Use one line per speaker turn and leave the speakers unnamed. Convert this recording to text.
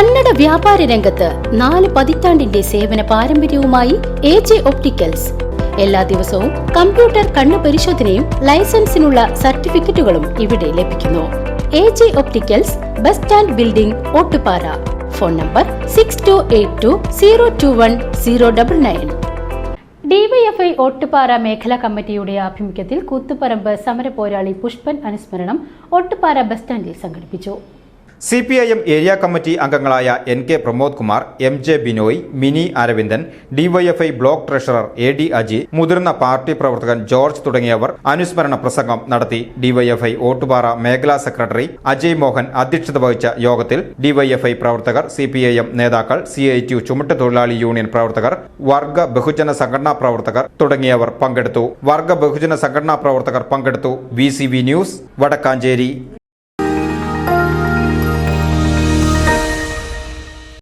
കന്നഡ വ്യാപാര രംഗത്ത് നാല് പതിറ്റാണ്ടിന്റെ സേവന പാരമ്പര്യവുമായി എ ജെ ഒപ്റ്റിക്കൽസ്. എല്ലാ ദിവസവും കമ്പ്യൂട്ടർ കണ്ണു പരിശോധനയും ലൈസൻസിനുള്ള സർട്ടിഫിക്കറ്റുകളും ഇവിടെ ലഭിക്കുന്നു. A J opticals bus stand building Ottupara. Phone number six two eight two zero two one zero double nine DYFI Ottupara മേഖലാ കമ്മിറ്റിയുടെ ആഭിമുഖ്യത്തിൽ കൂത്തുപറമ്പ് സമരപോരാളി പുഷ്പൻ അനുസ്മരണം ഓട്ടുപാറ ബസ് സ്റ്റാൻഡിൽ സംഘടിപ്പിച്ചു.
C P I M area committee അംഗങ്ങളായ N K Pramod Kumar M J Binoy Mini Aravindan DYFI block treasurer A D Aji മുതിർന്ന party പ്രവർത്തകൻ George തുടങ്ങിയവർ അനുസ്മരണ പ്രസംഗം നടത്തി. ഡിവൈഎഫ്ഐ ഓട്ടുപാറ മേഖലാ സെക്രട്ടറി അജയ് മോഹൻ അധ്യക്ഷത വഹിച്ച യോഗത്തിൽ ഡിവൈഎഫ്ഐ പ്രവർത്തകർ സി പി ഐ എം നേതാക്കൾ സി ഐ ടി ചുമട്ട് തൊഴിലാളി യൂണിയൻ പ്രവർത്തകർ വർഗ ബഹുജന സംഘടനാ പ്രവർത്തകർ തുടങ്ങിയവർ പങ്കെടുത്തു. വർഗ ബഹുജന സംഘടനാ പ്രവർത്തകർ പങ്കെടുത്തു. V news Vadakkanchery.